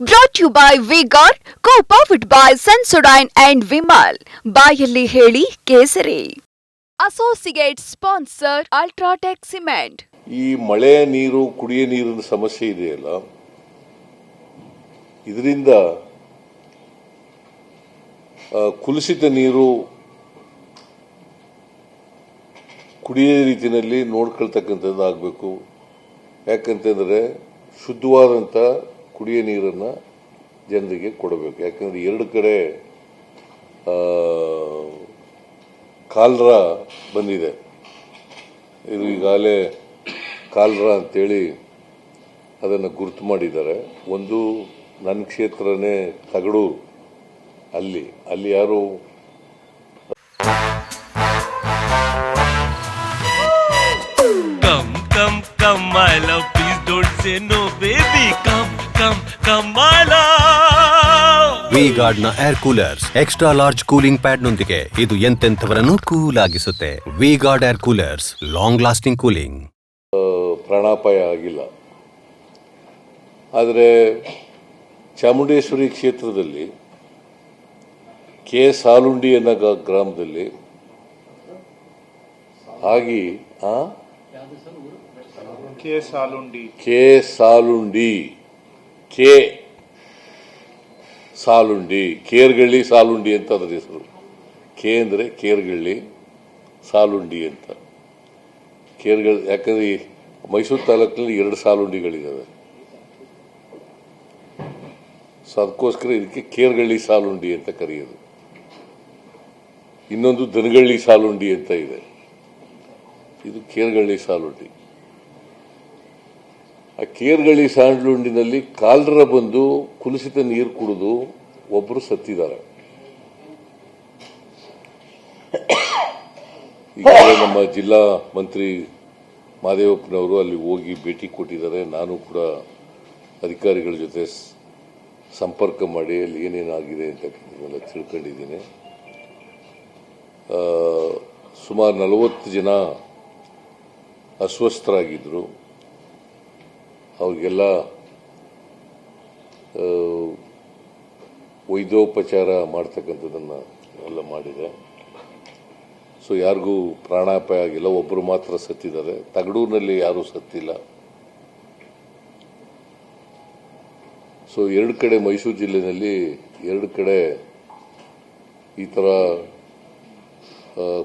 Brought you by Vigor co powered by Sensodyne and Vimal ಬಾಯಲ್ಲಿ ಹೇಳಿ ಕೇಸರಿ. Associate sponsor UltraTech cement ಈ ಮಳೆ ನೀರು, ಕುಡಿಯ ನೀರಿನ ಸಮಸ್ಯೆ ಇದೆಯಲ್ಲ? ಇದರಿಂದ ಕುಲುಸಿತ ನೀರು ಕುಡಿಯೋ ರೀತಿಯಲ್ಲಿ ನೋಡ್ಕೊಳ್ತಕ್ಕಂಥದ್ದು ಆಗಬೇಕು. ಯಾಕಂತಂದರೆ ಶುದ್ಧವಾದಂಥ ಕುಡಿಯೋ ನೀರನ್ನು ಜನರಿಗೆ ಕೊಡಬೇಕು. ಯಾಕಂದ್ರೆ ಎರಡು ಕಡೆ ಕಾಲ್ರ ಬಂದಿದೆ. ಇದು ಈಗಾಗಲೇ ಕಾಲ್ರ ಅಂತೇಳಿ ಅದನ್ನು ಗುರುತು ಮಾಡಿದ್ದಾರೆ. ಒಂದು ನನ್ನ ಕ್ಷೇತ್ರನೇ ತಗಡು ಅಲ್ಲಿ. ಅಲ್ಲಿ ಯಾರು? Come come come, I love please don't say no baby. Love. V ಗಾರ್ಡ್ನ air coolers extra large cooling pad ನೊಂದಿಗೆ ಇದು ಎಂತೆಂಥವರನ್ನು cool ಆಗಿಸುತ್ತೆ V Guard air coolers long lasting cooling ಪ್ರಾಣಾಪಾಯ ಆಗಿಲ್ಲ. ಆದರೆ ಚಾಮುಂಡೇಶ್ವರಿ ಕ್ಷೇತ್ರದಲ್ಲಿ ಕೆ ಸಾಲುಂಡಿ ಅನ್ನೋ ಗ- ಗ್ರಾಮದಲ್ಲಿ ಆಗಿ ಆ? K Salundi. K Salundi. K Salundi, Kergalli Salundi ಅಂತ ಅದರ ಹೆಸರು. ಕೆ ಅಂದರೆ ಕೇರ್ಗಳ್ಳಿ, ಸಾಲುಂಡಿ ಅಂತ. ಕೇರ್ಗಳ್ ಯಾಕಂದ್ರೆ ಮೈಸೂರು ತಾಲೂಕಿನಲ್ಲಿ ಎರಡು ಸಾಲುಂಡಿಗಳಿದ್ದಾವೆ ಸೊ ಅದಕ್ಕೋಸ್ಕರ ಇದಕ್ಕೆ ಕೇರ್ಗಳ್ಳಿ ಸಾಲುಂಡಿ ಅಂತ ಕರೆಯೋದು. ಇನ್ನೊಂದು ದನಗಳ್ಳಿ ಸಾಲುಂಡಿ ಅಂತ ಇದೆ. ಇದು ಕೇರ್ಗಳ್ಳಿ ಸಾಲುಂಡಿ. ಆ ಕೇರ್ಗಳಿ ಸ್ಯಾಂಡ್ಲುಂಡಿನಲ್ಲಿ ಕಾಲ್ರ ಬಂದು ಕುಲುಸಿತ ನೀರು ಕುಡಿದು ಒಬ್ಬರು ಸತ್ತಿದ್ದಾರೆ. ಈಗಾಗಲೇ ನಮ್ಮ ಜಿಲ್ಲಾ ಮಂತ್ರಿ ಮಾದೇವಪ್ಪನವರು ಅಲ್ಲಿ ಹೋಗಿ ಭೇಟಿ ಕೊಟ್ಟಿದ್ದಾರೆ. ನಾನು ಕೂಡ ಅಧಿಕಾರಿಗಳ ಜೊತೆ ಸಂಪರ್ಕ ಮಾಡಿ ಅಲ್ಲಿ ಏನೇನಾಗಿದೆ ಅಂತ ತಿಳ್ಕೊಂಡಿದ್ದೀನಿ. ಸುಮಾರು ನಲವತ್ತು ಜನ ಅಸ್ವಸ್ಥರಾಗಿದ್ದರು ಅವ್ರಿಗೆಲ್ಲ ವೈದ್ಯೋಪಚಾರ ಮಾಡ್ತಕ್ಕಂಥದ್ದನ್ನು ಎಲ್ಲ ಮಾಡಿದೆ. ಸೊ, ಯಾರಿಗೂ ಪ್ರಾಣಾಪಾಯ ಆಗಿಲ್ಲ ಒಬ್ಬರು ಮಾತ್ರ ಸತ್ತಿದ್ದಾರೆ. ತಗಡೂರಿನಲ್ಲಿ ಯಾರೂ ಸತ್ತಿಲ್ಲ. ಸೊ, ಎರಡು ಕಡೆ ಮೈಸೂರು ಜಿಲ್ಲೆಯಲ್ಲಿ ಎರಡು ಕಡೆ ಈ ಥರ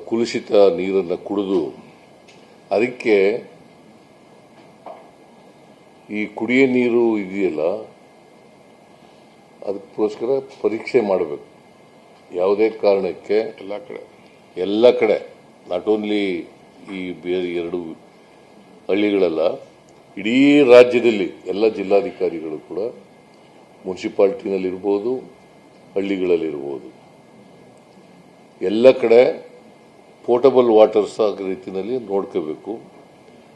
ಕುಲುಷಿತ ನೀರನ್ನು ಕುಡಿದು ಅದಕ್ಕೆ ಈ ಕುಡಿಯ ನೀರು ಇದೆಯಲ್ಲ ಅದಕ್ಕೋಸ್ಕರ ಪರೀಕ್ಷೆ ಮಾಡಬೇಕು. ಯಾವುದೇ ಕಾರಣಕ್ಕೆ ಎಲ್ಲ ಕಡೆ. ಎಲ್ಲ ಕಡೆ ನಾಟ್ ಓನ್ಲಿ ಈ ಬೇರೆ ಎರಡು ಹಳ್ಳಿಗಳಲ್ಲ ಇಡೀ ರಾಜ್ಯದಲ್ಲಿ ಎಲ್ಲ ಜಿಲ್ಲಾಧಿಕಾರಿಗಳು ಕೂಡ ಮುನ್ಸಿಪಾಲ್ಟಿನಲ್ಲಿರ್ಬೋದು ಹಳ್ಳಿಗಳಲ್ಲಿರ್ಬೋದು. ಎಲ್ಲ ಕಡೆ ಪೋರ್ಟಬಲ್ ವಾಟರ್ಸ್ ಆಗ ರೀತಿಯಲ್ಲಿ ನೋಡ್ಕೋಬೇಕು.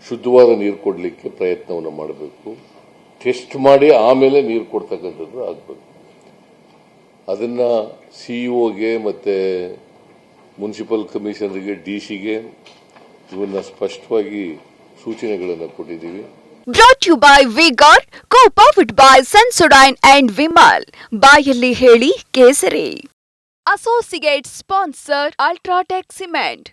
ಶುದ್ಧವಾದ ನೀರು ಕೊಡಲಿಕ್ಕೆ ಪ್ರಯತ್ನವನ್ನು ಮಾಡಬೇಕು. ಟೆಸ್ಟ್ ಮಾಡಿ ಆಮೇಲೆ ನೀರು ಕೊಡ್ತಕ್ಕಂಥದ್ದು ಆಗಬೇಕು. ಅದನ್ನು ಸಿ ಒಗೆ ಮತ್ತು ಮುನ್ಸಿಪಲ್ ಕಮಿಷನರ್ಗೆ ಡಿ ಸಿಗೆ ಇವನ್ನ ಸ್ಪಷ್ಟವಾಗಿ ಸೂಚನೆಗಳನ್ನು ಕೊಟ್ಟಿದ್ದೀವಿ. Brought you by Vigor co powered by Sensodyne and Vimal ಬಾಯಲ್ಲಿ ಹೇಳಿ ಕೇಸರಿ. Associate sponsor UltraTech cement